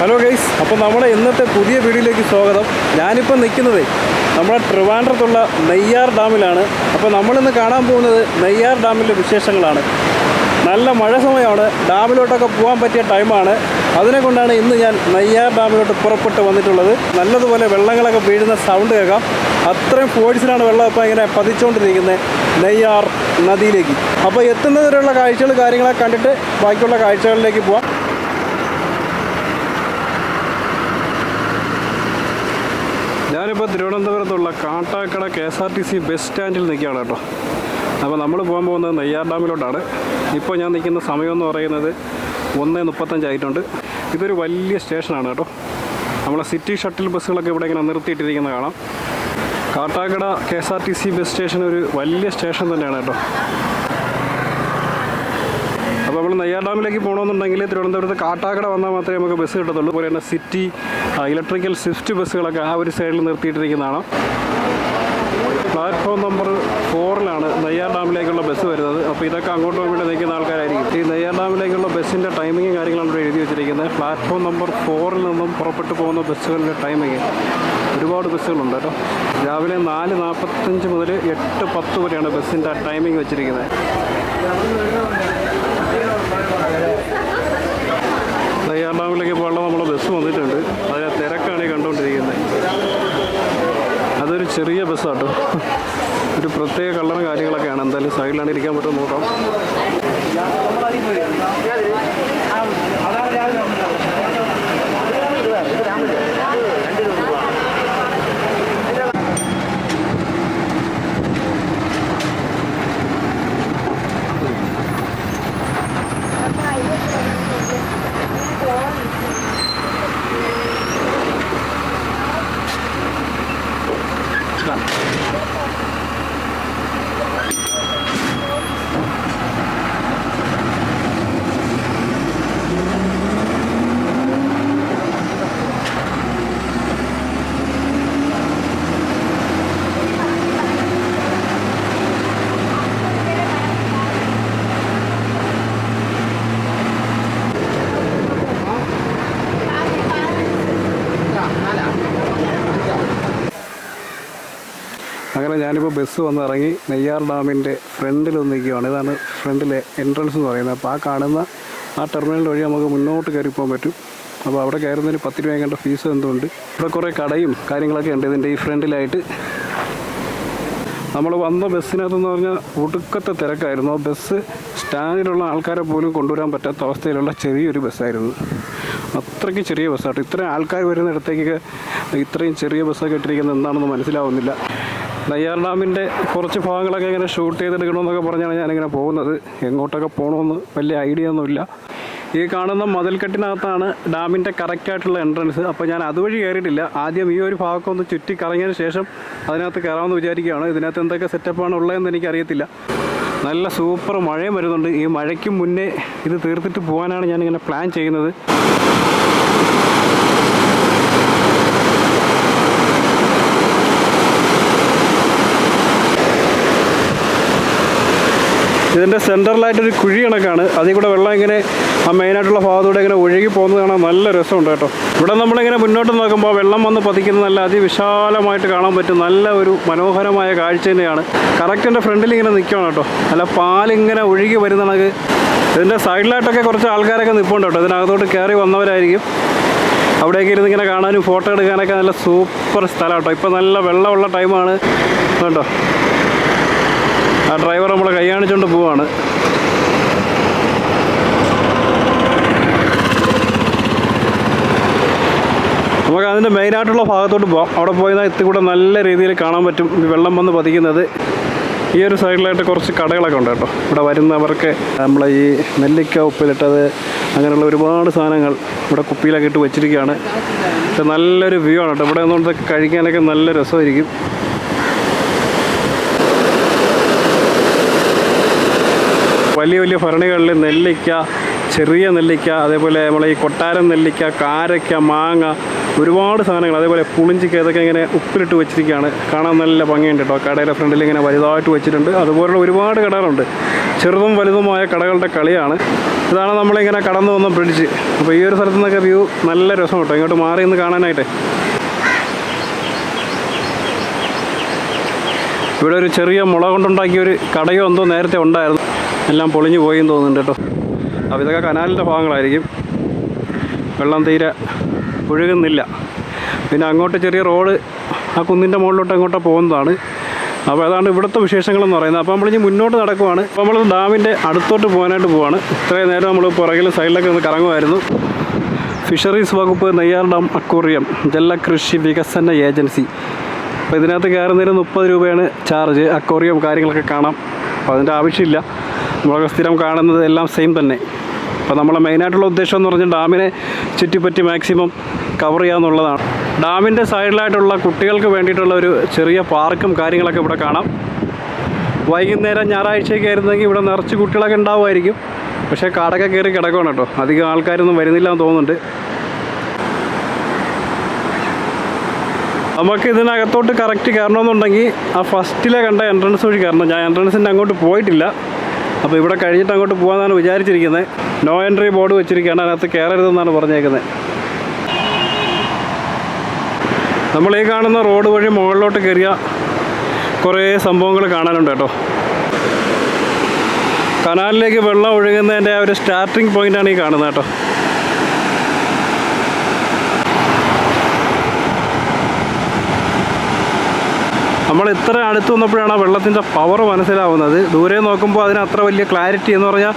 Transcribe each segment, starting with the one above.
Hello guys അപ്പോൾ നമ്മുടെ ഇന്നത്തെ പുതിയ വീഡിയോയിലേക്ക് സ്വാഗതം. ഞാനിപ്പോൾ നിൽക്കുന്നത് നമ്മുടെ ട്രിവാൻഡ്രത്തുള്ള നെയ്യാർ ഡാമിലാണ്. അപ്പോൾ നമ്മളിന്ന് കാണാൻ പോകുന്നത് നെയ്യാർ ഡാമിലെ വിശേഷങ്ങളാണ്. നല്ല മഴ സമയമാണ്. ഡാമിലോട്ടൊക്കെ പോകാൻ പറ്റിയ ടൈമാണ് അതിനെ കൊണ്ടാണ് ഇന്ന് ഞാൻ നെയ്യാർ ഡാമിലോട്ട് പുറപ്പെട്ട് വന്നിട്ടുള്ളത്. നല്ലതുപോലെ വെള്ളങ്ങളൊക്കെ വീഴുന്ന സൗണ്ട് കേൾക്കാം. അത്രയും ഫോഴ്സിലാണ് വെള്ളം ഇപ്പോൾ ഇങ്ങനെ പതിച്ചുകൊണ്ടിരിക്കുന്നത് നെയ്യാർ നദിയിലേക്ക്. അപ്പോൾ എത്തുന്നതിനുള്ള കാഴ്ചകൾ കാര്യങ്ങളൊക്കെ കണ്ടിട്ട് ബാക്കിയുള്ള കാഴ്ചകളിലേക്ക് പോവാം. ഞാനിപ്പോൾ തിരുവനന്തപുരത്തുള്ള Kattakada K S R T C bus സ്റ്റാൻഡിൽ നിൽക്കുകയാണ് കേട്ടോ. അപ്പോൾ നമ്മൾ പോകാൻ പോകുന്നത് നെയ്യാർ ഡാമിലോട്ടാണ്. ഇപ്പോൾ ഞാൻ നിൽക്കുന്ന സമയം എന്ന് പറയുന്നത് ഒന്ന് മുപ്പത്തഞ്ചായിട്ടുണ്ട് ഇതൊരു വലിയ സ്റ്റേഷനാണ് കേട്ടോ. നമ്മളെ സിറ്റി ഷട്ടിൽ ബസ്സുകളൊക്കെ ഇവിടെ ഇങ്ങനെ നിർത്തിയിട്ടിരിക്കുന്നത് കാണാം. Kattakada K S R T C bus station ഒരു വലിയ സ്റ്റേഷൻ തന്നെയാണ് കേട്ടോ. നമ്മൾ നെയ്യാർ ഡാമിലേക്ക് പോകണമെന്നുണ്ടെങ്കിൽ തിരുവനന്തപുരത്ത് കാട്ടാക്കട വന്നാൽ മാത്രമേ നമുക്ക് ബസ് കിട്ടത്തുള്ളൂ. അതുപോലെ തന്നെ സിറ്റി ഇലക്ട്രിക്കൽ സ്വിഫ്റ്റ് ബസ്സുകളൊക്കെ ആ ഒരു സൈഡിൽ നിർത്തിയിട്ടിരിക്കുന്നതാണ്. പ്ലാറ്റ്ഫോം നമ്പർ ഫോറിലാണ് നെയ്യാർ ഡാമിലേക്കുള്ള ബസ് വരുന്നത്. അപ്പോൾ ഇതൊക്കെ അങ്ങോട്ടും ഇങ്ങോട്ടും നിൽക്കുന്ന ആൾക്കാരായിരിക്കും. ഈ നെയ്യാർ ഡാമിലേക്കുള്ള ബസ്സിന്റെ ടൈമിങ്ങും കാര്യങ്ങളാണ് ഇവിടെ എഴുതി വെച്ചിരിക്കുന്നത്. പ്ലാറ്റ്ഫോം നമ്പർ ഫോറിൽ നിന്നും പുറപ്പെട്ടു പോകുന്ന ബസ്സുകളുടെ ടൈമിങ്. ഒരുപാട് ബസ്സുകളുണ്ട് കേട്ടോ. രാവിലെ നാല് നാൽപ്പത്തഞ്ച് മുതൽ എട്ട് പത്ത് വരെയാണ് ബസ്സിന്റെ ടൈമിംഗ് വെച്ചിരിക്കുന്നത്. ഡാമിലേക്ക് പോകാനുള്ള നമ്മളെ ബസ് വന്നിട്ടുണ്ട്. അതിനെ തിരക്കാണ് ഈ കണ്ടുകൊണ്ടിരിക്കുന്നത്. അതൊരു ചെറിയ ബസ്സാട്ടോ ഒരു പ്രത്യേക കള്ളറും കാര്യങ്ങളൊക്കെയാണ്. എന്തായാലും സൈഡിലാണ് ഇരിക്കാൻ പറ്റും നോക്കാം. അങ്ങനെ ഞാനിപ്പോൾ ബസ് വന്ന് ഇറങ്ങി നെയ്യാർ ഡാമിന്റെ ഫ്രണ്ടിൽ ഒന്ന് നിൽക്കുകയാണ്. ഇതാണ് ഫ്രണ്ടിലെ എൻട്രൻസ് എന്ന് പറയുന്നത്. അപ്പോൾ ആ കാണുന്ന ആ ടെർമിനൽ വഴി നമുക്ക് മുന്നോട്ട് കയറി പോകാൻ പറ്റും. അപ്പോൾ അവിടെ കയറുന്നതിന് പത്ത് രൂപ കണ്ട ഫീസ് എന്തുണ്ട്. ഇവിടെ കുറേ കടയും കാര്യങ്ങളൊക്കെ ഉണ്ട് ഇതിന്റെ ഈ ഫ്രണ്ടിലായിട്ട്. നമ്മൾ വന്ന ബസ്സിനകത്തെന്ന് പറഞ്ഞാൽ ഒടുക്കത്തെ തിരക്കായിരുന്നു. ആ ബസ് സ്റ്റാൻഡിലുള്ള ആൾക്കാരെ പോലും കൊണ്ടുവരാൻ പറ്റാത്ത അവസ്ഥയിലുള്ള ചെറിയൊരു ബസ്സായിരുന്നു. അത്രയ്ക്ക് ചെറിയ ബസ്സാട്ടോ ഇത്രയും ആൾക്കാർ വരുന്നിടത്തേക്കൊക്കെ ഇത്രയും ചെറിയ ബസ്സൊക്കെ ഇട്ടിരിക്കുന്നത് എന്താണെന്ന് മനസ്സിലാവുന്നില്ല. നെയ്യാർ ഡാമിന്റെ കുറച്ച് ഭാഗങ്ങളൊക്കെ ഇങ്ങനെ ഷൂട്ട് ചെയ്തെടുക്കണമെന്നൊക്കെ പറഞ്ഞാണ് ഞാനിങ്ങനെ പോകുന്നത്. എങ്ങോട്ടൊക്കെ പോകണമെന്ന് വലിയ ഐഡിയ ഒന്നുമില്ല. ഈ കാണുന്ന മതിൽക്കെട്ടിനകത്താണ് ഡാമിന്റെ കറക്റ്റായിട്ടുള്ള എൻട്രൻസ്. അപ്പോൾ ഞാൻ അതുവഴി കയറിയിട്ടില്ല. ആദ്യം ഈ ഒരു ഭാഗമൊക്കെ ഒന്ന് ചുറ്റി കറങ്ങിയതിന് ശേഷം അതിനകത്ത് കയറാമെന്ന് വിചാരിക്കുകയാണ്. ഇതിനകത്ത് എന്തൊക്കെ സെറ്റപ്പാണ് ഉള്ളതെന്ന് എനിക്കറിയത്തില്ല. നല്ല സൂപ്പർ മഴയും വരുന്നുണ്ട്. ഈ മഴയ്ക്ക് മുന്നേ ഇത് തീർത്തിട്ട് പോകാനാണ് ഞാനിങ്ങനെ പ്ലാൻ ചെയ്യുന്നത്. ഇതിന്റെ സെന്ററിലായിട്ടൊരു കുഴി കണക്കാണ്. അതിൽ കൂടെ വെള്ളം ഇങ്ങനെ ആ മെയിനായിട്ടുള്ള ഭാഗത്തൂടെ ഇങ്ങനെ ഒഴുകി പോകുന്നത് കാണാൻ നല്ല രസമുണ്ട് കേട്ടോ. ഇവിടെ നമ്മളിങ്ങനെ മുന്നോട്ട് നോക്കുമ്പോൾ വെള്ളം വന്ന് പതിക്കുന്നത് നല്ല അതിവിശാലമായിട്ട് കാണാൻ പറ്റും. നല്ല ഒരു മനോഹരമായ കാഴ്ച തന്നെയാണ്. കറക്റ്റ് എന്റെ ഫ്രണ്ടിൽ ഇങ്ങനെ നിൽക്കുകയാണ് കേട്ടോ. അല്ല പാലിങ്ങനെ ഒഴുകി വരുന്ന കണക്ക്. ഇതിന്റെ സൈഡിലായിട്ടൊക്കെ കുറച്ച് ആൾക്കാരൊക്കെ നിൽപ്പുണ്ട് കേട്ടോ. ഇതിനകത്തോട്ട് കയറി വന്നവരായിരിക്കും. അവിടെയൊക്കെ ഇരുന്ന് ഇങ്ങനെ കാണാനും ഫോട്ടോ എടുക്കാനൊക്കെ നല്ല സൂപ്പർ സ്ഥലം കേട്ടോ. ഇപ്പം നല്ല വെള്ളമുള്ള ടൈമാണ് കേട്ടോ ആ ഡ്രൈവർ നമ്മളെ കൈ കാണിച്ചുകൊണ്ട് പോവാണ്. നമുക്ക് അതിന്റെ മെയിനായിട്ടുള്ള ഭാഗത്തോട്ട് പോകാം അവിടെ പോയാൽ ഇത്തി കൂടെ നല്ല രീതിയിൽ കാണാൻ പറ്റും. വെള്ളം വന്ന് പതിക്കുന്നത്. ഈ ഒരു സൈഡിലായിട്ട് കുറച്ച് കടകളൊക്കെ ഉണ്ട് കേട്ടോ. ഇവിടെ വരുന്നവർക്ക് നമ്മളെ ഈ നെല്ലിക്ക ഉപ്പിലിട്ടത് അങ്ങനെയുള്ള ഒരുപാട് സാധനങ്ങൾ ഇവിടെ കുപ്പിയിലൊക്കെ ഇട്ട് വെച്ചിരിക്കുകയാണ്. പക്ഷെ നല്ലൊരു വ്യൂ ആണ് കേട്ടോ. ഇവിടെ നിന്നുകൊണ്ട് കഴിക്കാനൊക്കെ നല്ല രസമായിരിക്കും. വലിയ വലിയ ഭരണികളിൽ നെല്ലിക്ക ചെറിയ നെല്ലിക്ക അതേപോലെ നമ്മളെ ഈ കൊട്ടാരം നെല്ലിക്ക കാരക്ക മാങ്ങ ഒരുപാട് സാധനങ്ങൾ അതേപോലെ പുളിഞ്ചിക്ക ഇതൊക്കെ ഇങ്ങനെ ഉപ്പിലിട്ട് വെച്ചിരിക്കുകയാണ്. കാണാൻ നല്ല ഭംഗിയുണ്ട് കേട്ടോ കടയുടെ ഫ്രണ്ടിൽ ഇങ്ങനെ വലുതായിട്ട് വെച്ചിട്ടുണ്ട്. അതുപോലുള്ള ഒരുപാട് കടകളുണ്ട്. ചെറുതും വലുതുമായ കടകളുടെ കളിയാണ്. ഇതാണ് നമ്മളിങ്ങനെ കടന്നു വന്ന ബ്രിഡ്ജ്. അപ്പോൾ ഈ ഒരു സ്ഥലത്തു നിന്നൊക്കെ വ്യൂ നല്ല രസം കേട്ടോ ഇങ്ങോട്ട് മാറി നിന്ന് കാണാനായിട്ട്. ഇവിടെ ഒരു ചെറിയ മുള കൊണ്ടുണ്ടാക്കിയ ഒരു കടയോ എന്തോ നേരത്തെ ഉണ്ടായിരുന്നു. എല്ലാം പൊളിഞ്ഞു പോയി എന്ന് തോന്നുന്നുണ്ട് കേട്ടോ. അപ്പോൾ ഇതൊക്കെ കനാലിന്റെ ഭാഗങ്ങളായിരിക്കും. വെള്ളം തീരെ ഒഴുകുന്നില്ല പിന്നെ അങ്ങോട്ട് ചെറിയ റോഡ് ആ കുന്നിന്റെ മുകളിലോട്ട് അങ്ങോട്ട് പോകുന്നതാണ്. അപ്പോൾ അതാണ് ഇവിടുത്തെ വിശേഷങ്ങളെന്ന് പറയുന്നത്. അപ്പോൾ നമ്മളിനി മുന്നോട്ട് നടക്കുവാണ്. അപ്പോൾ നമ്മൾ ഡാമിന്റെ അടുത്തോട്ട് പോകാനായിട്ട് പോവാണ്. ഇത്രയും നേരം നമ്മൾ പുറകിൽ സൈഡിലൊക്കെ ഒന്ന് കറങ്ങുമായിരുന്നു. ഫിഷറീസ് വകുപ്പ് നെയ്യാർ ഡാം അക്വേറിയം ജലകൃഷി വികസന ഏജൻസി. അപ്പോൾ ഇതിനകത്ത് കയറുന്നതിന് മുപ്പത് രൂപയാണ് ചാർജ്. അക്വേറിയം കാര്യങ്ങളൊക്കെ കാണാം. അപ്പോൾ അതിന്റെ ആവശ്യമില്ല. നമ്മളൊക്കെ സ്ഥിരം കാണുന്നത് എല്ലാം സെയിം തന്നെ. അപ്പോൾ നമ്മളെ മെയിനായിട്ടുള്ള ഉദ്ദേശം എന്ന് പറഞ്ഞാൽ ഡാമിനെ ചുറ്റിപ്പറ്റി മാക്സിമം കവർ ചെയ്യുക എന്നുള്ളതാണ് ഡാമിന്റെ സൈഡിലായിട്ടുള്ള കുട്ടികൾക്ക് വേണ്ടിയിട്ടുള്ള ഒരു ചെറിയ പാർക്കും കാര്യങ്ങളൊക്കെ ഇവിടെ കാണാം. വൈകുന്നേരം ഞായറാഴ്ചയൊക്കെ ആയിരുന്നെങ്കിൽ ഇവിടെ നിറച്ച് കുട്ടികളൊക്കെ ഉണ്ടാവുമായിരിക്കും. പക്ഷേ കാടൊക്കെ കയറി കിടക്കണം കേട്ടോ. അധികം ആൾക്കാരൊന്നും വരുന്നില്ല എന്ന് തോന്നുന്നുണ്ട്. നമുക്ക് ഇതിനകത്തോട്ട് കറക്റ്റ് കയറണമെന്നുണ്ടെങ്കിൽ ആ ഫസ്റ്റിലെ കണ്ട എൻട്രൻസ് വഴി കയറണം. ഞാൻ എൻട്രൻസിന്റെ അങ്ങോട്ട് പോയിട്ടില്ല. അപ്പോൾ ഇവിടെ കഴിഞ്ഞിട്ട് അങ്ങോട്ട് പോകാമെന്നാണ് വിചാരിച്ചിരിക്കുന്നത്. നോ എൻട്രി ബോർഡ് വെച്ചിരിക്കുകയാണ്. അതിനകത്ത് കയറരുതെന്നാണ് പറഞ്ഞേക്കുന്നത്. നമ്മൾ ഈ കാണുന്ന റോഡ് വഴി മുകളിലോട്ട് കയറിയ കുറേ സംഭവങ്ങൾ കാണാനുണ്ട് കേട്ടോ. കനാലിലേക്ക് വെള്ളം ഒഴുകുന്നതിന്റെ ആ ഒരു സ്റ്റാർട്ടിങ് പോയിന്റാണ് ഈ കാണുന്നത് കേട്ടോ. നമ്മൾ ഇത്ര അടുത്ത് വന്നപ്പോഴാണ് ആ വെള്ളത്തിന്റെ പവർ മനസ്സിലാവുന്നത്. ദൂരെ നോക്കുമ്പോൾ അതിന് അത്ര വലിയ ക്ലാരിറ്റി എന്ന് പറഞ്ഞാൽ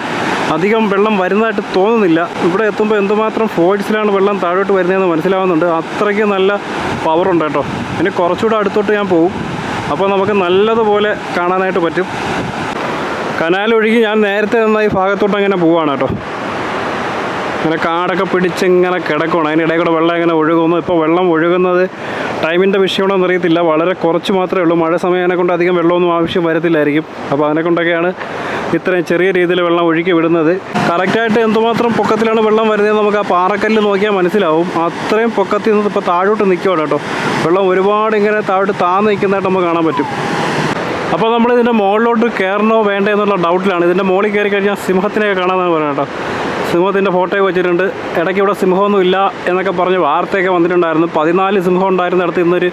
അധികം വെള്ളം വരുന്നതായിട്ട് തോന്നുന്നില്ല. ഇവിടെ എത്തുമ്പോൾ എന്തുമാത്രം ഫോഴ്സിലാണ് വെള്ളം താഴോട്ട് വരുന്നതെന്ന് മനസ്സിലാവുന്നുണ്ട്. അത്രയ്ക്ക് നല്ല പവർ ഉണ്ട് കേട്ടോ. ഇനി കുറച്ചുകൂടെ അടുത്തോട്ട് ഞാൻ പോകും അപ്പോൾ നമുക്ക് നല്ലതുപോലെ കാണാനായിട്ട് പറ്റും. കനാൽ ഒഴുകി ഞാൻ നേരത്തെ നിന്ന ഈ ഭാഗത്തോട്ട് അങ്ങനെ പോവാണ് കേട്ടോ. ഇങ്ങനെ കാടൊക്കെ പിടിച്ചിങ്ങനെ കിടക്കണം അതിനിടയിൽ കൂടെ വെള്ളം ഇങ്ങനെ ഒഴുകുന്നു. ഇപ്പോൾ വെള്ളം ഒഴുകുന്നത് ടൈമിന്റെ വിഷയമാണെന്ന് അറിയത്തില്ല. വളരെ കുറച്ച് മാത്രമേ ഉള്ളൂ. മഴ സമയനെ കൊണ്ട് അധികം വെള്ളമൊന്നും ആവശ്യം വരത്തില്ലായിരിക്കും. അപ്പോൾ അതിനെ കൊണ്ടൊക്കെയാണ് ഇത്രയും ചെറിയ രീതിയിൽ വെള്ളം ഒഴുക്കി വിടുന്നത്. കറക്റ്റായിട്ട് എന്തുമാത്രം പൊക്കത്തിലാണ് വെള്ളം വരുന്നത് നമുക്ക് ആ പാറക്കല്ല് നോക്കിയാൽ മനസ്സിലാവും. അത്രയും പൊക്കത്തിൽ നിന്ന് ഇപ്പോൾ താഴോട്ട് നിൽക്കുകയാണ് കേട്ടോ. വെള്ളം ഒരുപാട് ഇങ്ങനെ താഴോട്ട് താന്ന് നിൽക്കുന്നതായിട്ട് നമുക്ക് കാണാൻ പറ്റും. അപ്പോൾ നമ്മൾ ഇതിന്റെ മുകളിലോട്ട് കയറണോ വേണ്ടേ എന്നുള്ള ഡൗട്ടിലാണ് ഇതിന്റെ മുകളിൽ കയറി കഴിഞ്ഞാൽ സിംഹത്തിനെയൊക്കെ കാണാമെന്നാണ് പറയുന്നത് കേട്ടോ. സിംഹത്തിന്റെ ഫോട്ടോയൊക്കെ വെച്ചിട്ടുണ്ട്. ഇടയ്ക്ക് ഇവിടെ സിംഹമൊന്നും ഇല്ല എന്നൊക്കെ പറഞ്ഞ് വാർത്തയൊക്കെ വന്നിട്ടുണ്ടായിരുന്നു. പതിനാല് സിംഹം ഉണ്ടായിരുന്നിടത്ത് ഇന്നൊരു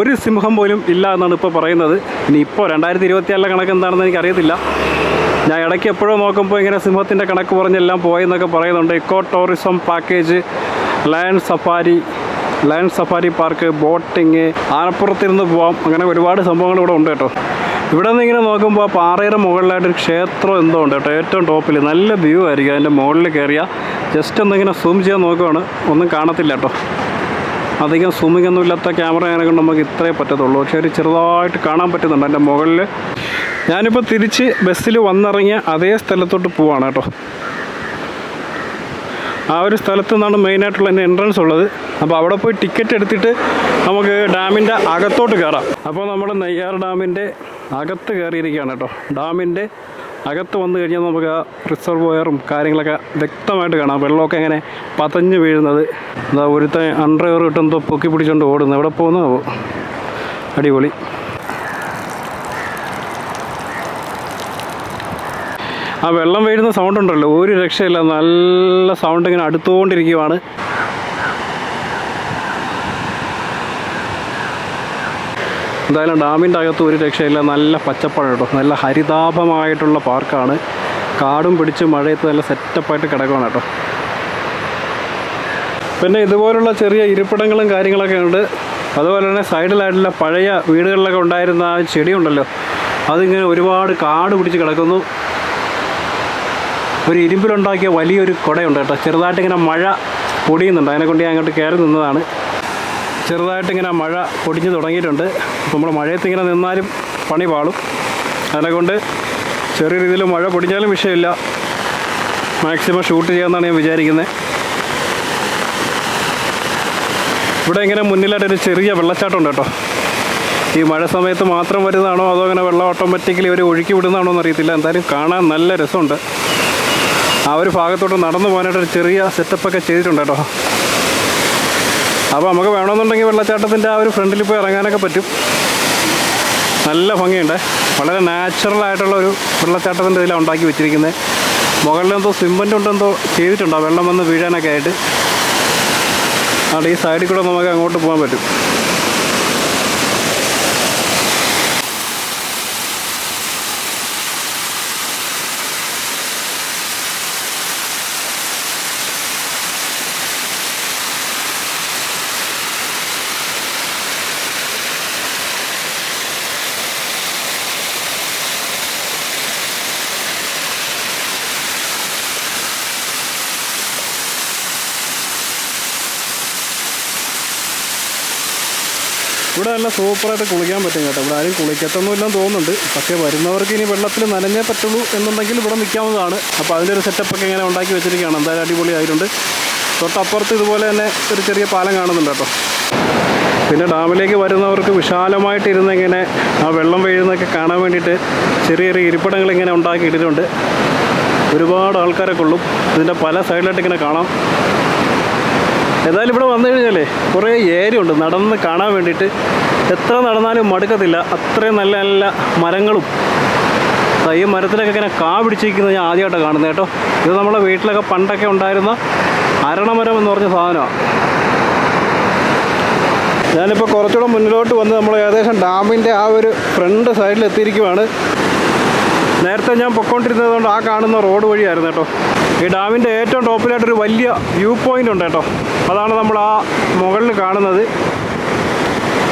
ഒരു സിംഹം പോലും ഇല്ല എന്നാണ് ഇപ്പോൾ പറയുന്നത്. ഇനി ഇപ്പോൾ രണ്ടായിരത്തി ഇരുപത്തിയാറിലെ കണക്ക് എന്താണെന്ന് എനിക്കറിയത്തില്ല. ഞാൻ ഇടയ്ക്ക് എപ്പോഴും നോക്കുമ്പോൾ ഇങ്ങനെ സിംഹത്തിന്റെ കണക്ക് പറഞ്ഞെല്ലാം പോയെന്നൊക്കെ പറയുന്നുണ്ട്. Eco tourism package lion safari lion safari park boating ആനപ്പുറത്തിരുന്ന് പോവാം. അങ്ങനെ ഒരുപാട് സംഭവങ്ങൾ ഇവിടെ ഉണ്ട് കേട്ടോ. ഇവിടെ നിന്ന് ഇങ്ങനെ നോക്കുമ്പോൾ പാറയുടെ മുകളിലായിട്ടൊരു ക്ഷേത്രം എന്തോ ഉണ്ട് കേട്ടോ. ഏറ്റവും ടോപ്പിൽ നല്ല വ്യൂ ആയിരിക്കും അതിന്റെ മുകളിൽ കയറിയാൽ ജസ്റ്റ് ഒന്നിങ്ങനെ സൂം ചെയ്യാൻ നോക്കുവാണ്. ഒന്നും കാണത്തില്ല കേട്ടോ. അധികം സൂമിംഗ് ഒന്നും ഇല്ലാത്ത ക്യാമറ ആയതിനെ കൊണ്ട് നമുക്ക് ഇത്രേ പറ്റത്തുള്ളൂ. പക്ഷേ ഒരു ചെറുതായിട്ട് കാണാൻ പറ്റുന്നുണ്ട് എന്റെ മുകളിൽ ഞാനിപ്പോൾ തിരിച്ച് ബസ്സിൽ വന്നിറങ്ങിയ അതേ സ്ഥലത്തോട്ട് പോവാണ് കേട്ടോ. ആ ഒരു സ്ഥലത്ത് നിന്നാണ് മെയിനായിട്ടുള്ള എന്റെ എൻട്രൻസ് ഉള്ളത്. അപ്പോൾ അവിടെ പോയി ടിക്കറ്റ് എടുത്തിട്ട് നമുക്ക് ഡാമിന്റെ അകത്തോട്ട് കയറാം അപ്പോൾ നമ്മുടെ നെയ്യാർ ഡാമിന്റെ അകത്ത് കയറിയിരിക്കുകയാണ് കേട്ടോ. ഡാമിന്റെ അകത്ത് വന്നു കഴിഞ്ഞാൽ നമുക്ക് ആ റിസർവോയറും കാര്യങ്ങളൊക്കെ വ്യക്തമായിട്ട് കാണാം. വെള്ളമൊക്കെ ഇങ്ങനെ പതഞ്ഞ് വീഴുന്നത്. എന്താ ഒരുത്ത അണ്ടർവെയർ കിട്ടുമ്പോൾ പൊക്കി പിടിച്ചുകൊണ്ട് ഓടുന്നത് എവിടെ പോകുന്നതാവോ അടിപൊളി. ആ വെള്ളം വീഴുന്ന സൗണ്ട് ഉണ്ടല്ലോ. ഒരു രക്ഷയില്ല. നല്ല സൗണ്ട് ഇങ്ങനെ അടുത്തുകൊണ്ടിരിക്കുവാണ്. എന്തായാലും ഡാമിന്റെ അകത്ത് ഒരു രക്ഷയില്ല. നല്ല പച്ചപ്പാണ് കേട്ടോ. നല്ല ഹരിതാഭമായിട്ടുള്ള പാർക്കാണ്. കാടും പിടിച്ച് മഴയത്ത് നല്ല സെറ്റപ്പായിട്ട് കിടക്കുകയാണ് കേട്ടോ. പിന്നെ ഇതുപോലുള്ള ചെറിയ ഇരിപ്പിടങ്ങളും കാര്യങ്ങളൊക്കെ ഉണ്ട്. അതുപോലെ തന്നെ സൈഡിലായിട്ടുള്ള പഴയ വീടുകളിലൊക്കെ ഉണ്ടായിരുന്ന ആ ചെടിയുണ്ടല്ലോ. അതിങ്ങനെ ഒരുപാട് കാട് പിടിച്ച് കിടക്കുന്നു. ഒരു ഇരുമ്പിലുണ്ടാക്കിയ വലിയൊരു കുടയുണ്ട് കേട്ടോ. ചെറുതായിട്ട് ഇങ്ങനെ മഴ പൊടിയുന്നുണ്ട്. അതിനെക്കൊണ്ട് ഞാൻ അങ്ങോട്ട് കയറി നിന്നതാണ്. ചെറുതായിട്ട് ഇങ്ങനെ മഴ പൊടിഞ്ഞു തുടങ്ങിയിട്ടുണ്ട്. നമ്മൾ മഴയത്ത് ഇങ്ങനെ നിന്നാലും പണി പാളും. അതിനെ കൊണ്ട് ചെറിയ രീതിയിൽ മഴ പൊടിഞ്ഞാലും വിഷയമില്ല. മാക്സിമം ഷൂട്ട് ചെയ്യാമെന്നാണ് ഞാൻ വിചാരിക്കുന്നത് ഇവിടെ ഇങ്ങനെ മുന്നിലായിട്ടൊരു ചെറിയ വെള്ളച്ചാട്ടം ഉണ്ട് കേട്ടോ. ഈ മഴ സമയത്ത് മാത്രം വരുന്നതാണോ അതോ അങ്ങനെ വെള്ളം ഓട്ടോമാറ്റിക്കലി ഒരു ഒഴുക്കി വിടുന്നതാണോ എന്നറിയത്തില്ല. എന്തായാലും കാണാൻ നല്ല രസമുണ്ട്. ആ ഒരു ഭാഗത്തോട്ട് നടന്നു പോകാനായിട്ടൊരു ചെറിയ സെറ്റപ്പൊക്കെ ചെയ്തിട്ടുണ്ട് കേട്ടോ. അപ്പോൾ നമുക്ക് വേണമെന്നുണ്ടെങ്കിൽ വെള്ളച്ചാട്ടത്തിന്റെ ആ ഒരു ഫ്രണ്ടിൽ പോയി ഇറങ്ങാനൊക്കെ പറ്റും. നല്ല ഭംഗിയുണ്ട്. വളരെ നാച്ചുറൽ ആയിട്ടുള്ള ഒരു വെള്ളച്ചാട്ടത്തിന്റെ ഇതിലാണ് ഉണ്ടാക്കി വെച്ചിരിക്കുന്നത്. മുകളിലെന്തോ സിമെന്റ് ഉണ്ടെന്തോ ചെയ്തിട്ടുണ്ടോ? വെള്ളം വന്ന് വീഴാനൊക്കെ ആയിട്ട്. അവിടെ ഈ സൈഡിൽ കൂടെ നമുക്ക് അങ്ങോട്ട് പോകാൻ പറ്റും. നല്ല സൂപ്പറായിട്ട് കുളിക്കാൻ പറ്റും കേട്ടോ. ഇവിടെ ആരും കുളിക്കത്തൊന്നുമില്ലെന്ന് തോന്നുന്നുണ്ട്. പക്ഷേ വരുന്നവർക്ക് ഇനി വെള്ളത്തിൽ നനഞ്ഞേ പറ്റുള്ളൂ എന്നുണ്ടെങ്കിൽ ഇവിടെ നിൽക്കാവുന്നതാണ്. അപ്പോൾ അതിന്റെ ഒരു സെറ്റപ്പൊക്കെ ഇങ്ങനെ ഉണ്ടാക്കി വെച്ചിരിക്കുകയാണ്. എന്തായാലും അടിപൊളിയായിട്ടുണ്ട്. തൊട്ടപ്പുറത്ത് ഇതുപോലെ തന്നെ ഒരു ചെറിയ പാലം കാണുന്നുണ്ട് കേട്ടോ. പിന്നെ ഡാമിലേക്ക് വരുന്നവർക്ക് വിശാലമായിട്ട് ഇങ്ങനെ ആ വെള്ളം വീഴുന്നതൊക്കെ കാണാൻ വേണ്ടിയിട്ട് ചെറിയ ചെറിയ ഇരിപ്പിടങ്ങൾ ഇങ്ങനെ ഉണ്ടാക്കിയിട്ടിട്ടുണ്ട് ഒരുപാട് ആൾക്കാരെ കൊള്ളും ഇതിന്റെ പല സൈഡിലായിട്ട് ഇങ്ങനെ കാണാം. ഏതായാലും ഇവിടെ വന്നു കഴിഞ്ഞാലേ കുറേ ഏരിയ ഉണ്ട്. നടന്ന് കാണാൻ വേണ്ടിയിട്ട് എത്ര നടന്നാലും മടുക്കത്തില്ല. അത്രയും നല്ല നല്ല മരങ്ങളും. ഈ മരത്തിലൊക്കെ ഇങ്ങനെ കാ പിടിച്ചിരിക്കുന്നത് ഞാൻ ആദ്യമായിട്ടാണ് കാണുന്നത് കേട്ടോ. ഇത് നമ്മളെ വീട്ടിലൊക്കെ പണ്ടൊക്കെ ഉണ്ടായിരുന്ന അരണമരം എന്ന് പറഞ്ഞ സാധനമാണ് ഞാനിപ്പോൾ കുറച്ചുകൂടെ മുന്നിലോട്ട് വന്ന് നമ്മൾ ഏകദേശം ഡാമിന്റെ ആ ഒരു ഫ്രണ്ട് സൈഡിൽ എത്തിയിരിക്കുവാണ്. നേരത്തെ ഞാൻ പൊക്കോണ്ടിരുന്നത് കൊണ്ട് ആ കാണുന്ന റോഡ് വഴിയായിരുന്നു കേട്ടോ. ഈ ഡാമിന്റെ ഏറ്റവും ടോപ്പിലായിട്ടൊരു വലിയ വ്യൂ പോയിന്റ് ഉണ്ട് കേട്ടോ. അതാണ് നമ്മൾ ആ മുകളിൽ കാണുന്നത്.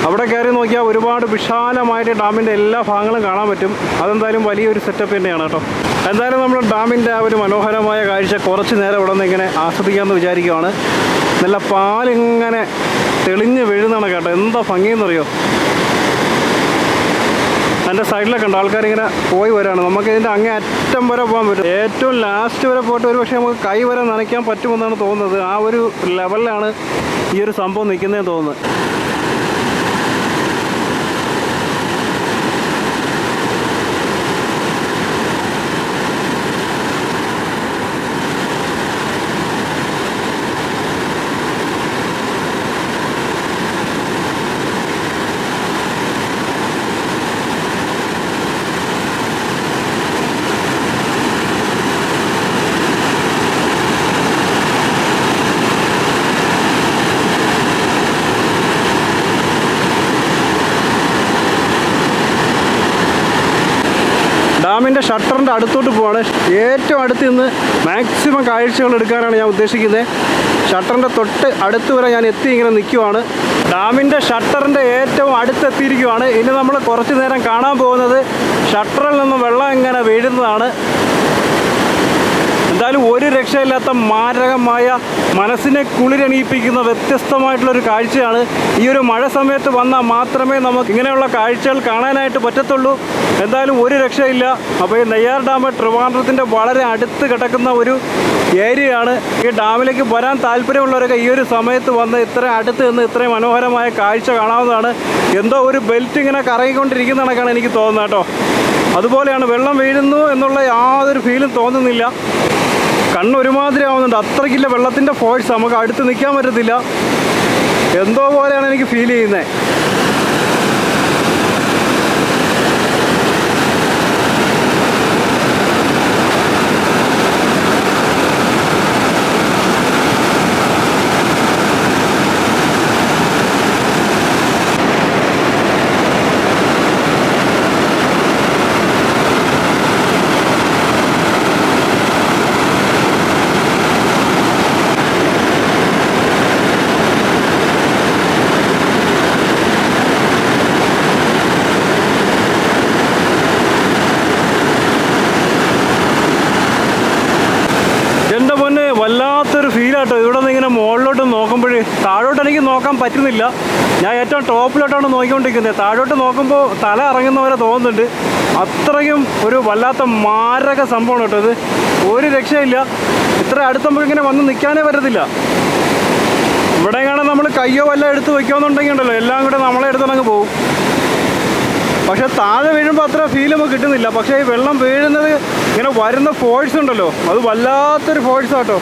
അവിടെ കയറി നോക്കിയാൽ ഒരുപാട് വിശാലമായിട്ട് ഡാമിന്റെ എല്ലാ ഭാഗങ്ങളും കാണാൻ പറ്റും. അതെന്തായാലും വലിയൊരു സെറ്റപ്പ് തന്നെയാണ് കേട്ടോ. എന്തായാലും നമ്മൾ ഡാമിന്റെ ആ ഒരു മനോഹരമായ കാഴ്ച കുറച്ച് നേരം ഇവിടെ നിന്ന് ഇങ്ങനെ ആസ്വദിക്കാമെന്ന് വിചാരിക്കുവാണ്. നല്ല പാലിങ്ങനെ തെളിഞ്ഞ് വീഴുന്നതാണ് കേട്ടോ. എന്താ ഭംഗിയെന്നറിയോ? എന്റെ സൈഡിലൊക്കെ ഉണ്ട് ആൾക്കാരിങ്ങനെ പോയി വരാണ്. നമുക്ക് ഇതിന്റെ അങ്ങേ അറ്റം വരെ പോകാൻ പറ്റും. ഏറ്റവും ലാസ്റ്റ് വരെ പോയിട്ട് ഒരു പക്ഷേ നമുക്ക് കൈ വരെ നനയ്ക്കാൻ പറ്റുമെന്നാണ് തോന്നുന്നത്. ആ ഒരു ലെവലിലാണ് ഈ ഒരു സംഭവം നിൽക്കുന്നതെന്ന് തോന്നുന്നത്. ഡാമിന്റെ ഷട്ടറിന്റെ അടുത്തോട്ട് പോവാണ്. ഏറ്റവും അടുത്ത് നിന്ന് മാക്സിമം കാഴ്ചകൾ എടുക്കാനാണ് ഞാൻ ഉദ്ദേശിക്കുന്നത്. ഷട്ടറിന്റെ തൊട്ട് അടുത്ത് വരെ ഞാൻ എത്തി ഇങ്ങനെ നിൽക്കുവാണ്. ഡാമിന്റെ ഷട്ടറിന്റെ ഏറ്റവും അടുത്തെത്തിയിരിക്കുവാണ് ഇനി നമ്മൾ കുറച്ച് നേരം കാണാൻ പോകുന്നത് ഷട്ടറിൽ നിന്നും വെള്ളം ഇങ്ങനെ വീഴുന്നതാണ്. എന്തായാലും ഒരു രക്ഷയില്ലാത്ത മാരകമായ മനസ്സിനെ കുളിരണിയിപ്പിക്കുന്ന വ്യത്യസ്തമായിട്ടുള്ളൊരു കാഴ്ചയാണ്. ഈ ഒരു മഴ സമയത്ത് വന്നാൽ മാത്രമേ നമുക്ക് ഇങ്ങനെയുള്ള കാഴ്ചകൾ കാണാനായിട്ട് പറ്റത്തുള്ളൂ. എന്തായാലും ഒരു രക്ഷയില്ല. അപ്പോൾ ഈ നെയ്യാർ ഡാം ട്രിവാൻഡ്രത്തിന്റെ വളരെ അടുത്ത് കിടക്കുന്ന ഒരു ഏരിയയാണ്. ഈ ഡാമിലേക്ക് വരാൻ താല്പര്യമുള്ളവരൊക്കെ ഈ ഒരു സമയത്ത് വന്ന് ഇത്ര അടുത്ത് നിന്ന് ഇത്രയും മനോഹരമായ കാഴ്ച കാണാവുന്നതാണ്. എന്തോ ഒരു ബെൽറ്റ് ഇങ്ങനെ കറങ്ങിക്കൊണ്ടിരിക്കുന്ന കണക്കാണ് എനിക്ക് തോന്നുന്നത് കേട്ടോ. അതുപോലെയാണ് വെള്ളം വീഴുന്നു എന്നുള്ള യാതൊരു ഫീലും തോന്നുന്നില്ല. കണ്ണ് ഒരുമാതിരി ആവുന്നുണ്ട്. അത്രയ്ക്കില്ല വെള്ളത്തിന്റെ ഫോഴ്സ് നമുക്ക് അടുത്ത് നിൽക്കാൻ പറ്റത്തില്ല. എന്തോ പോലെയാണ് എനിക്ക് ഫീൽ ചെയ്യുന്നത് എന്റെ പൊന്നെ വല്ലാത്തൊരു ഫീലാട്ടോ ഇവിടെ നിന്ന് ഇങ്ങനെ മുകളിലോട്ട് നോക്കുമ്പോൾ താഴോട്ട് എനിക്ക് നോക്കാൻ പറ്റുന്നില്ല. ഞാൻ ഏറ്റവും ടോപ്പിലോട്ടാണ് നോക്കിക്കൊണ്ടിരിക്കുന്നത്. താഴോട്ട് നോക്കുമ്പോൾ തല ഇറങ്ങുന്നവരെ തോന്നുന്നുണ്ട്. അത്രയും ഒരു വല്ലാത്ത മാരക സംഭവമാണ് കേട്ടോ ഇത്. ഒരു രക്ഷയില്ല. ഇത്ര അടുത്തുമ്പോൾ ഇങ്ങനെ വന്ന് നിൽക്കാനേ പറ്റത്തില്ല. ഇവിടെ എങ്ങനെ നമ്മൾ കയ്യോ വല്ല എടുത്ത് വെക്കുമെന്നുണ്ടെങ്കിൽ ഉണ്ടല്ലോ എല്ലാം കൂടെ നമ്മളെ എടുത്തുണങ്ങ് പോകും പക്ഷെ താഴെ വീഴുമ്പോൾ അത്ര നമുക്ക് കിട്ടുന്നില്ല. പക്ഷേ ഈ വെള്ളം വീഴുന്നത് ഇങ്ങനെ വരുന്ന ഫോഴ്സ് ഉണ്ടല്ലോ. അത് വല്ലാത്തൊരു ഫോഴ്സ് ആട്ടോ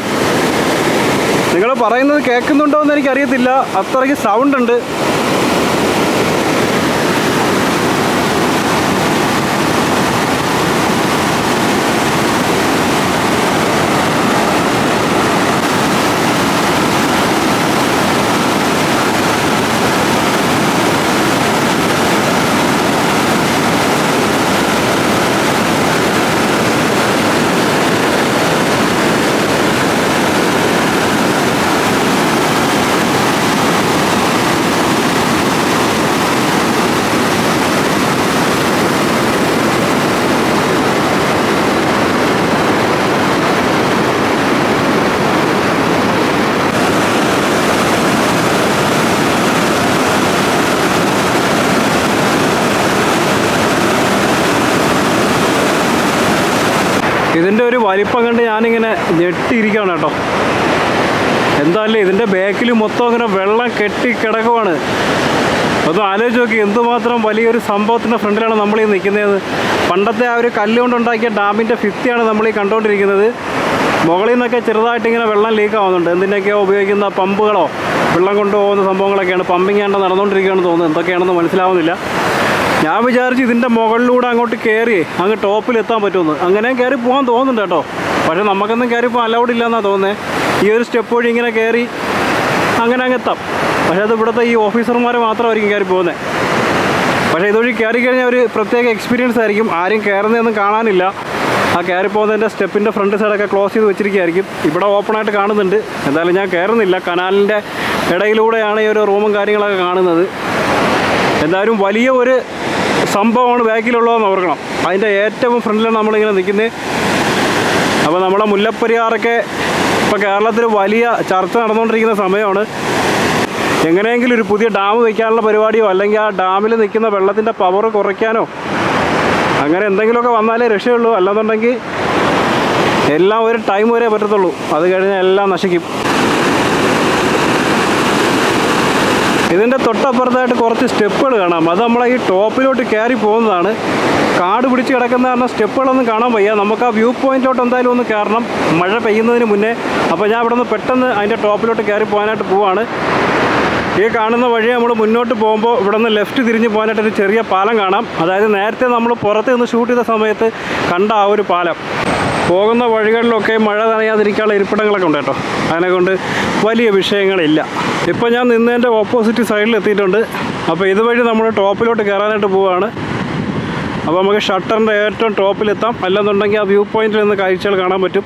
നിങ്ങൾ പറയുന്നത് കേൾക്കുന്നുണ്ടോ എന്ന് എനിക്കറിയത്തില്ല. അത്രയ്ക്ക് സൗണ്ട് ഉണ്ട്. ഇതിന്റെ ഒരു വലിപ്പം കണ്ട് ഞാനിങ്ങനെ ഞെട്ടിയിരിക്കുകയാണ് കേട്ടോ. എന്തായാലും ഇതിന്റെ ബാക്കിൽ മൊത്തം അങ്ങനെ വെള്ളം കെട്ടി കിടക്കുവാണ്. ഒന്ന് ആലോചിച്ച് നോക്കി എന്തുമാത്രം വലിയൊരു സംഭവത്തിന്റെ ഫ്രണ്ടിലാണ് നമ്മൾ ഈ നിൽക്കുന്നത്. പണ്ടത്തെ ആ ഒരു കല്ലുകൊണ്ടുണ്ടാക്കിയ ഡാമിന്റെ ഫിത്തിയാണ് നമ്മൾ ഈ കണ്ടുകൊണ്ടിരിക്കുന്നത്. മുകളിൽ നിന്നൊക്കെ ചെറുതായിട്ട് ഇങ്ങനെ വെള്ളം ലീക്ക് ആവുന്നുണ്ട്. എന്തിനൊക്കെയോ ഉപയോഗിക്കുന്ന പമ്പുകളോ വെള്ളം കൊണ്ടുപോകുന്ന സംഭവങ്ങളൊക്കെയാണ് പമ്പിങ് ആണ്ട് നടന്നുകൊണ്ടിരിക്കുകയാണെന്ന് തോന്നുന്നത് എന്തൊക്കെയാണെന്ന് മനസ്സിലാവുന്നില്ല. ഞാൻ വിചാരിച്ചു ഇതിന്റെ മുകളിലൂടെ അങ്ങോട്ട് കയറി അങ്ങ് ടോപ്പിൽ എത്താൻ പറ്റുമെന്ന്. അങ്ങനെ കയറി പോകാൻ തോന്നുന്നുണ്ട് കേട്ടോ. പക്ഷേ നമുക്കൊന്നും കയറി പോകാൻ അലൗഡ് ഇല്ലെന്നാണ് തോന്നുന്നത് ഈ ഒരു സ്റ്റെപ്പ് വഴി ഇങ്ങനെ കയറി അങ്ങനെ അങ്ങ് എത്താം. പക്ഷേ അത് ഇവിടുത്തെ ഈ ഓഫീസർമാർ മാത്രമായിരിക്കും കയറി പോകുന്നത് പക്ഷേ ഇതുവഴി കയറി കഴിഞ്ഞാൽ ഒരു പ്രത്യേക എക്സ്പീരിയൻസ് ആയിരിക്കും. ആരും കയറുന്നതൊന്നും കാണാനില്ല. ആ കയറി പോകുന്നതിന്റെ സ്റ്റെപ്പിന്റെ ഫ്രണ്ട് സൈഡൊക്കെ ക്ലോസ് ചെയ്ത് വെച്ചിരിക്കുകയായിരിക്കും. ഇവിടെ ഓപ്പണായിട്ട് കാണുന്നുണ്ട്. എന്തായാലും ഞാൻ കയറുന്നില്ല. കനാലിന്റെ ഇടയിലൂടെയാണ് ഈ ഒരു റൂമും കാര്യങ്ങളൊക്കെ കാണുന്നത്. എന്തായാലും വലിയ ഒരു സംഭവമാണ് ബാക്കിലുള്ളതെന്ന് ഓർക്കണം. അതിന്റെ ഏറ്റവും ഫ്രണ്ടിലാണ് നമ്മളിങ്ങനെ നിൽക്കുന്നത് അപ്പോൾ നമ്മുടെ മുല്ലപ്പെരിയാറൊക്കെ ഇപ്പോൾ കേരളത്തിൽ വലിയ ചർച്ച നടന്നുകൊണ്ടിരിക്കുന്ന സമയമാണ്. എങ്ങനെയെങ്കിലും ഒരു പുതിയ ഡാം വയ്ക്കാനുള്ള പരിപാടിയോ അല്ലെങ്കിൽ ആ ഡാമിൽ നിൽക്കുന്ന വെള്ളത്തിന്റെ പവർ കുറയ്ക്കാനോ അങ്ങനെ എന്തെങ്കിലുമൊക്കെ വന്നാലേ രക്ഷയുള്ളൂ. അല്ലാന്നുണ്ടെങ്കിൽ എല്ലാം ഒരു ടൈം വരെ പറ്റത്തുള്ളൂ. അത് കഴിഞ്ഞാൽ എല്ലാം നശിക്കും. ഇതിന്റെ തൊട്ടപ്പുറത്തായിട്ട് കുറച്ച് സ്റ്റെപ്പുകൾ കാണാം. അത് നമ്മളെ ഈ ടോപ്പിലോട്ട് കയറി പോകുന്നതാണ്. കാട് പിടിച്ച് കിടക്കുന്ന കാരണം സ്റ്റെപ്പുകളൊന്നും കാണാൻ വയ്യ. നമുക്ക് ആ വ്യൂ പോയിന്റിലോട്ട് എന്തായാലും ഒന്ന് കയറണം. മഴ പെയ്യുന്നതിന് മുന്നേ. അപ്പോൾ ഞാൻ ഇവിടെ നിന്ന് പെട്ടെന്ന് അതിന്റെ ടോപ്പിലോട്ട് കയറി പോകാനായിട്ട് പോവാണ്. ഈ കാണുന്ന വഴി നമ്മൾ മുന്നോട്ട് പോകുമ്പോൾ ഇവിടെ നിന്ന് ലെഫ്റ്റ് തിരിഞ്ഞ് പോകാനായിട്ട് ഒരു ചെറിയ പാലം കാണാം. അതായത് നേരത്തെ നമ്മൾ പുറത്ത് നിന്ന് ഷൂട്ട് ചെയ്ത സമയത്ത് കണ്ട ആ ഒരു പാലം. പോകുന്ന വഴികളിലൊക്കെ മഴ നനയാതിരിക്കാനുള്ള ഇരിപ്പിടങ്ങളൊക്കെ ഉണ്ട് കേട്ടോ. അതിനെ കൊണ്ട് വലിയ വിഷയങ്ങളില്ല. ഇപ്പോൾ ഞാൻ നിന്നതിന്റെ ഓപ്പോസിറ്റ് സൈഡിൽ എത്തിയിട്ടുണ്ട്. അപ്പോൾ ഇതുവഴി നമ്മൾ ടോപ്പിലോട്ട് കയറാനായിട്ട് പോവുകയാണ് അപ്പോൾ നമുക്ക് ഷട്ടറിന്റെ ഏറ്റവും ടോപ്പിലെത്താം അല്ലെന്നുണ്ടെങ്കിൽ ആ വ്യൂ പോയിന്റിൽ നിന്ന് കാഴ്ചകൾ കാണാൻ പറ്റും.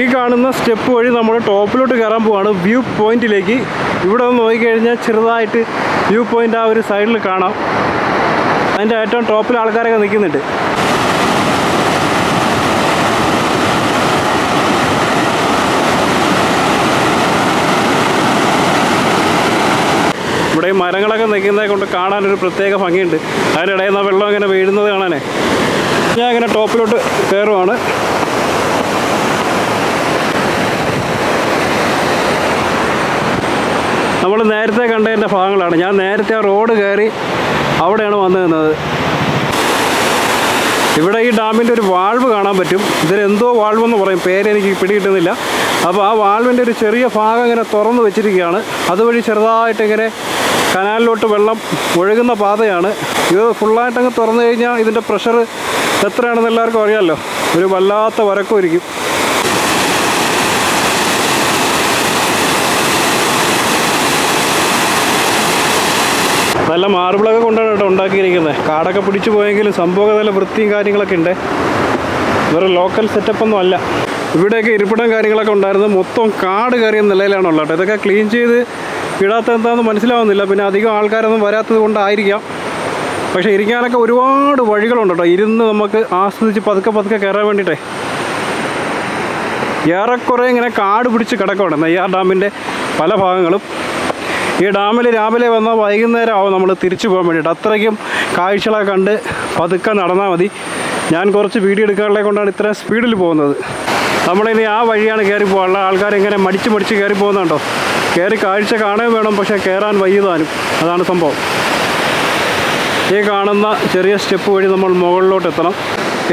ഈ കാണുന്ന സ്റ്റെപ്പ് വഴി നമ്മൾ ടോപ്പിലോട്ട് കയറാൻ പോവാണ്. വ്യൂ പോയിന്റിലേക്ക്. ഇവിടെ ഒന്ന് നോക്കിക്കഴിഞ്ഞാൽ ചെറുതായിട്ട് വ്യൂ പോയിന്റ് ആ ഒരു സൈഡിൽ കാണാം. അതിന്റെ ഏറ്റവും ടോപ്പിൽ ആൾക്കാരൊക്കെ നിൽക്കുന്നുണ്ട്. ഇവിടെ ഈ മരങ്ങളൊക്കെ നിൽക്കുന്നത് കൊണ്ട് കാണാനൊരു പ്രത്യേക ഭംഗിയുണ്ട്. അതിനിടയിൽ നിന്ന് വെള്ളം ഇങ്ങനെ വീഴുന്നത് കാണാനേ. ഞാൻ ഇങ്ങനെ ടോപ്പിലോട്ട് കയറുവാണ്. നമ്മൾ നേരത്തെ കണ്ടതിന്റെ ഭാഗങ്ങളാണ്. ഞാൻ നേരത്തെ ആ റോഡ് കയറി അവിടെയാണ് വന്നു നിന്നത്. ഇവിടെ ഈ ഡാമിന്റെ ഒരു വാൾവ് കാണാൻ പറ്റും. ഇതിന് എന്തോ വാൾവ് എന്ന് പറയും. പേര് എനിക്ക് പിടികിട്ടുന്നില്ല. അപ്പോൾ ആ വാൾവിന്റെ ഒരു ചെറിയ ഭാഗം ഇങ്ങനെ തുറന്നു വെച്ചിരിക്കുകയാണ്. അതുവഴി ചെറുതായിട്ട് ഇങ്ങനെ കനാലിലോട്ട് വെള്ളം ഒഴുകുന്ന പാതയാണ്. ഇത് ഫുള്ളായിട്ട് അങ്ങ് തുറന്നു കഴിഞ്ഞാൽ ഇതിന്റെ പ്രഷർ എത്രയാണെന്ന് എല്ലാവർക്കും അറിയാമല്ലോ. ഒരു വല്ലാത്ത വരക്കും ഇരിക്കും നല്ല മാർബിളൊക്കെ കൊണ്ടാണ് കേട്ടോ ഉണ്ടാക്കിയിരിക്കുന്നത്. കാടൊക്കെ പിടിച്ചു പോയെങ്കിലും സംഭവം നല്ല വൃത്തിയും കാര്യങ്ങളൊക്കെ ഉണ്ട്. വേറെ ലോക്കൽ സെറ്റപ്പൊന്നും അല്ല. ഇവിടെയൊക്കെ ഇരിപ്പിടം കാര്യങ്ങളൊക്കെ ഉണ്ടായിരുന്നു. മൊത്തം കാട് കയറിയ നിലയിലാണുള്ളത് ഇതൊക്കെ ക്ലീൻ ചെയ്ത് ഇടാത്ത എന്താണെന്ന് മനസ്സിലാവുന്നില്ല. പിന്നെ അധികം ആൾക്കാരൊന്നും വരാത്തത് കൊണ്ടായിരിക്കാം. പക്ഷേ ഇരിക്കാനൊക്കെ ഒരുപാട് വഴികളുണ്ട് കേട്ടോ. ഇരുന്ന് നമുക്ക് ആസ്വദിച്ച് പതുക്കെ പതുക്കെ കയറാൻ വേണ്ടിയിട്ടേ. ഏറെക്കുറെ ഇങ്ങനെ കാട് പിടിച്ച് കിടക്കുകയാണ് നെയ്യാർ ഡാമിന്റെ പല ഭാഗങ്ങളും. ഈ ഡാമിൽ രാവിലെ വന്നാൽ വൈകുന്നേരം ആവും നമ്മൾ തിരിച്ചു പോകാൻ വേണ്ടിയിട്ട്. അത്രയ്ക്കും കാഴ്ചകളൊക്കെ കണ്ട് പതുക്കെ നടന്നാൽ മതി. ഞാൻ കുറച്ച് വീഡിയോ എടുക്കാനുള്ള കൊണ്ടാണ് ഇത്രയും സ്പീഡിൽ പോകുന്നത്. നമ്മളിനി ആ വഴിയാണ് കയറി പോകാനുള്ള. ആൾക്കാർ ഇങ്ങനെ മടിച്ച് മടിച്ച് കയറി പോകുന്നുണ്ടോ? കയറി കാഴ്ച കാണുകയും വേണം പക്ഷേ കയറാൻ വയ്യതാനും അതാണ് സംഭവം. ഈ കാണുന്ന ചെറിയ സ്റ്റെപ്പ് വഴി നമ്മൾ മുകളിലോട്ട് എത്തണം.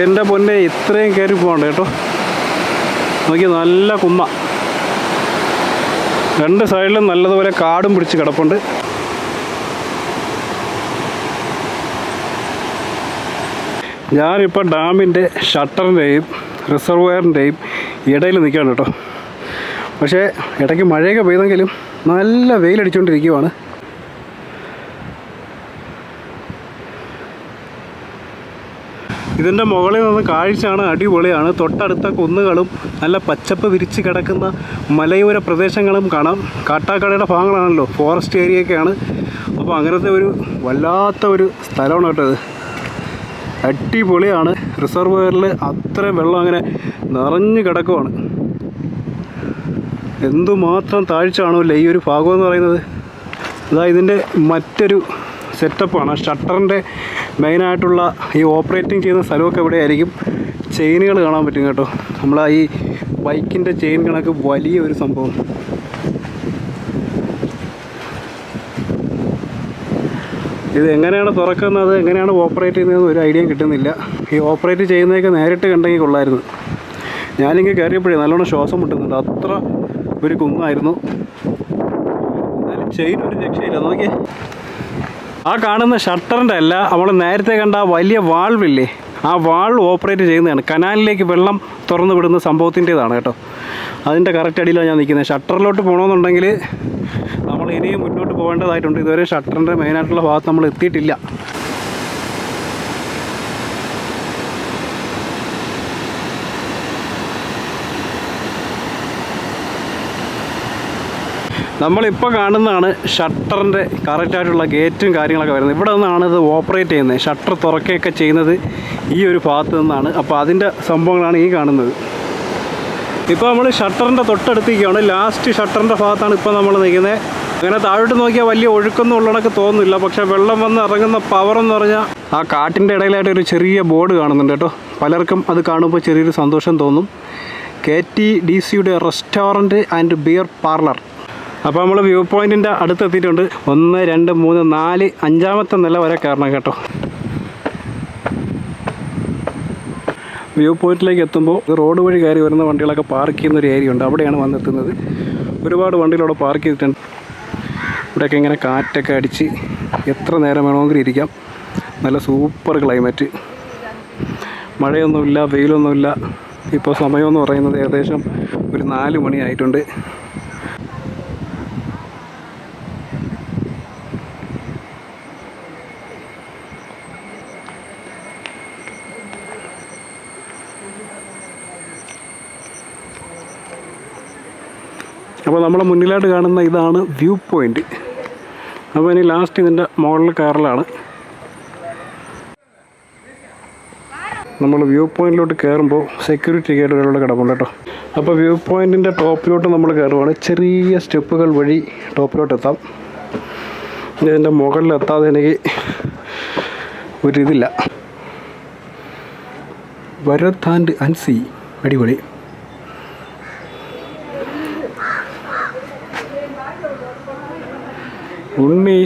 എന്റെ പൊന്നെ ഇത്രയും കയറി പോകണ്ട കേട്ടോ. നോക്കി നല്ല കുമ്മ. രണ്ട് സൈഡിലും നല്ലതുപോലെ കാടും പിടിച്ച് കിടപ്പുണ്ട്. ഞാനിപ്പോൾ ഡാമിന്റെ ഷട്ടറിന്റെയും റിസർവയറിന്റെയും ഇടയിൽ നിൽക്കുകയാണ് കേട്ടോ. പക്ഷേ ഇടയ്ക്ക് മഴയൊക്കെ പെയ്തെങ്കിലും നല്ല വെയിലടിച്ചുകൊണ്ടിരിക്കുവാണ് ഇതിന്റെ മുകളിൽ നിന്ന് കാഴ്ചയാണ് അടിപൊളിയാണ്. തൊട്ടടുത്ത കുന്നുകളും നല്ല പച്ചപ്പ് വിരിച്ച് കിടക്കുന്ന മലയോര പ്രദേശങ്ങളും കാണാം. കാട്ടാക്കടയുടെ ഭാഗങ്ങളാണല്ലോ ഫോറസ്റ്റ് ഏരിയയൊക്കെയാണ് അപ്പോൾ അങ്ങനത്തെ ഒരു വല്ലാത്ത ഒരു സ്ഥലമാണ് കേട്ടോ ഇത്. അടിപൊളിയാണ്. റിസർവയറിൽ അത്രയും വെള്ളം അങ്ങനെ നിറഞ്ഞു കിടക്കുവാണ്. എന്തുമാത്രം താഴ്ചയാണല്ലോ ഈ ഒരു ഭാഗം എന്ന് പറയുന്നത്? അതാ ഇതിന്റെ മറ്റൊരു സെറ്റപ്പാണ് ഷട്ടറിന്റെ മെയിനായിട്ടുള്ള ഈ ഓപ്പറേറ്റിംഗ് ചെയ്യുന്ന സ്ഥലമൊക്കെ എവിടെയായിരിക്കും? ചെയിനുകൾ കാണാൻ പറ്റും കേട്ടോ. നമ്മളാ ഈ ബൈക്കിന്റെ ചെയിൻ കണക്ക് വലിയ ഒരു സംഭവം. ഇത് എങ്ങനെയാണ് തുറക്കുന്നത്? എങ്ങനെയാണ് ഓപ്പറേറ്റ് ചെയ്യുന്നത് ഒരു ഐഡിയ കിട്ടുന്നില്ല. ഈ ഓപ്പറേറ്റ് ചെയ്യുന്നതൊക്കെ നേരിട്ട് കണ്ടെങ്കിൽ കൊള്ളായിരുന്നു. ഞാനിങ്ങനെ കയറിയപ്പോഴേ നല്ലോണം ശ്വാസം മുട്ടുന്നുണ്ട്. അത്ര ഒരു കുന്നായിരുന്നു എന്നാലും ചെയിൻ ഒരു രക്ഷയില്ല. നോക്കിയേ. ആ കാണുന്ന ഷട്ടറിന്റെ അല്ല നമ്മൾ നേരത്തെ കണ്ട ആ വലിയ വാൾവില്ലേ ആ വാൾവ് ഓപ്പറേറ്റ് ചെയ്യുന്നതാണ്. കനാലിലേക്ക് വെള്ളം തുറന്നു വിടുന്ന സംഭവത്തിന്റെതാണ് കേട്ടോ. അതിന്റെ കറക്റ്റ് അടിയിലാണ് ഞാൻ നിൽക്കുന്നത്. ഷട്ടറിലോട്ട് പോകണമെന്നുണ്ടെങ്കിൽ നമ്മൾ ഇനിയും മുന്നോട്ട് പോകേണ്ടതായിട്ടുണ്ട്. ഇതുവരെ ഷട്ടറിന്റെ മെയിനായിട്ടുള്ള ഭാഗത്ത് നമ്മൾ എത്തിയിട്ടില്ല. നമ്മളിപ്പോൾ കാണുന്നതാണ് ഷട്ടറിന്റെ കറക്റ്റായിട്ടുള്ള ഗേറ്റും കാര്യങ്ങളൊക്കെ വരുന്നത്. ഇവിടെ നിന്നാണ് ഇത് ഓപ്പറേറ്റ് ചെയ്യുന്നത്. ഷട്ടർ തുറക്കുകയൊക്കെ ചെയ്യുന്നത് ഈ ഒരു ഭാഗത്ത് നിന്നാണ്. അപ്പോൾ അതിന്റെ സംഭവങ്ങളാണ് ഈ കാണുന്നത്. ഇപ്പോൾ നമ്മൾ ഷട്ടറിന്റെ തൊട്ടടുത്തേക്കാണ് ലാസ്റ്റ് ഷട്ടറിന്റെ ഭാഗത്താണ് ഇപ്പോൾ നമ്മൾ നിൽക്കുന്നത്. അങ്ങനെ താഴോട്ട് നോക്കിയാൽ വലിയ ഒഴുക്കൊന്നും ഉള്ളതൊക്കെ തോന്നുന്നില്ല. പക്ഷേ വെള്ളം വന്ന് ഇറങ്ങുന്ന പവർ എന്ന് പറഞ്ഞാൽ ആ കാട്ടിന്റെ ഇടയിലായിട്ട് ഒരു ചെറിയ ബോർഡ് കാണുന്നുണ്ട് കേട്ടോ. പലർക്കും അത് കാണുമ്പോൾ ചെറിയൊരു സന്തോഷം തോന്നും. കെ ടി ഡി സിയുടെ റെസ്റ്റോറന്റ് ആൻഡ് ബിയർ പാർലർ അപ്പോൾ നമ്മൾ വ്യൂ പോയിന്റിന്റെ അടുത്തെത്തിയിട്ടുണ്ട്. ഒന്ന് രണ്ട് മൂന്ന് നാല് അഞ്ചാമത്തെ നില വരെ കയറണം കേട്ടോ. വ്യൂ പോയിന്റിലേക്ക് എത്തുമ്പോൾ റോഡ് വഴി കയറി വരുന്ന വണ്ടികളൊക്കെ പാർക്ക് ചെയ്യുന്ന ഒരു ഏരിയ ഉണ്ട്. അവിടെയാണ് വന്നെത്തുന്നത്. ഒരുപാട് വണ്ടികളവിടെ പാർക്ക് ചെയ്തിട്ടുണ്ട്. ഇവിടെയൊക്കെ ഇങ്ങനെ കാറ്റൊക്കെ അടിച്ച് എത്ര നേരം വേണമെങ്കിലും ഇരിക്കാം. നല്ല സൂപ്പർ ക്ലൈമറ്റ് മഴയൊന്നുമില്ല വെയിലൊന്നുമില്ല. ഇപ്പോൾ സമയമെന്ന് പറയുന്നത് ഏകദേശം ഒരു നാല് മണിയായിട്ടുണ്ട്. അപ്പോൾ നമ്മുടെ മുന്നിലായിട്ട് കാണുന്ന ഇതാണ് വ്യൂ പോയിന്റ് അപ്പോൾ ഇനി ലാസ്റ്റ് ഇതിന്റെ മോഡൽ കയറലാണ് നമ്മൾ വ്യൂ പോയിന്റിലോട്ട് കയറുമ്പോൾ സെക്യൂരിറ്റി ഗേറ്റ് ഒരാളുടെ കിടപ്പുണ്ട് കേട്ടോ. അപ്പോൾ വ്യൂ പോയിന്റിന്റെ ടോപ്പിലോട്ട് നമ്മൾ കയറുവാണ്. ചെറിയ സ്റ്റെപ്പുകൾ വഴി ടോപ്പിലോട്ട് എത്താം. ഇതിന്റെ മുകളിൽ എത്താതെ എനിക്ക് ഒരിതില്ല. വരത്താൻഡ് അൻസി അടിപൊളി. ഉണ്ണി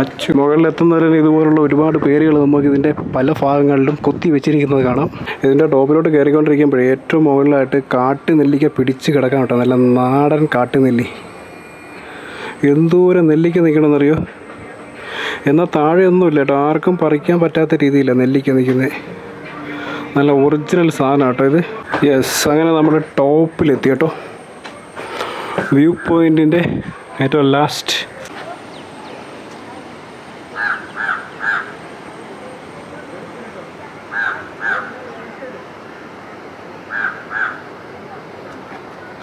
അച്ചു മുകളിലെത്തുന്നവരിൽ ഇതുപോലുള്ള ഒരുപാട് പേരുകൾ നമുക്ക് ഇതിന്റെ പല ഭാഗങ്ങളിലും കൊത്തി വെച്ചിരിക്കുന്നത് കാണാം. ഇതിന്റെ ടോപ്പിലോട്ട് കയറിക്കൊണ്ടിരിക്കുമ്പോൾ ഏറ്റവും മുകളിലായിട്ട് കാട്ടു നെല്ലിക്ക പിടിച്ച് കിടക്കാൻ കേട്ടോ നല്ല നാടൻ കാട്ടു നെല്ലി എന്തോരം നെല്ലിക്ക നിൽക്കണമെന്നറിയോ? എന്നാൽ താഴെയൊന്നുമില്ല കേട്ടോ. ആർക്കും പറിക്കാൻ പറ്റാത്ത രീതിയില്ല നെല്ലിക്ക നിൽക്കുന്നത്. നല്ല ഒറിജിനൽ സാധനം കേട്ടോ ഇത്. യെസ് അങ്ങനെ നമ്മുടെ ടോപ്പിലെത്തി കേട്ടോ. വ്യൂ പോയിന്റിന്റെ ഏറ്റവും ലാസ്റ്റ്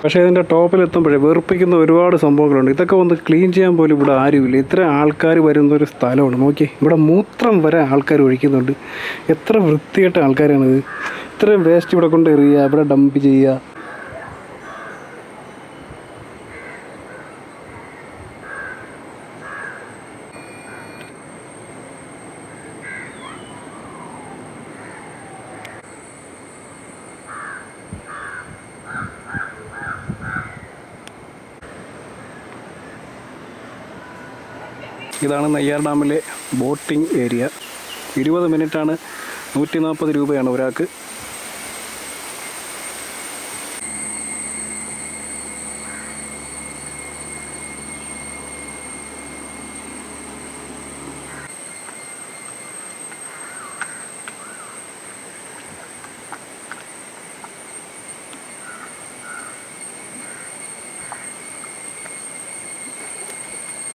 പക്ഷേ ഇതിന്റെ ടോപ്പിൽ എത്തുമ്പോഴേ വെറുപ്പിക്കുന്ന ഒരുപാട് സംഭവങ്ങളുണ്ട്. ഇതൊക്കെ ഒന്ന് ക്ലീൻ ചെയ്യാൻ പോലും ഇവിടെ ആരുമില്ല. ഇത്ര ആൾക്കാർ വരുന്ന ഒരു സ്ഥലമാണ്. നോക്കി ഇവിടെ മൂത്രം വരെ ആൾക്കാർ ഒഴിക്കുന്നുണ്ട്. എത്ര വൃത്തികെട്ട ആൾക്കാരാണിത്. ഇത്രയും വേസ്റ്റ് ഇവിടെ കൊണ്ട് എറിയുക ഇവിടെ ഡംപ് ചെയ്യുക. ഇതാണ് നെയ്യാർ ഡാമിലെ ബോട്ടിംഗ് ഏരിയ. ഇരുപത് മിനിറ്റാണ് നൂറ്റി നാൽപ്പത് രൂപയാണ് ഒരാൾക്ക്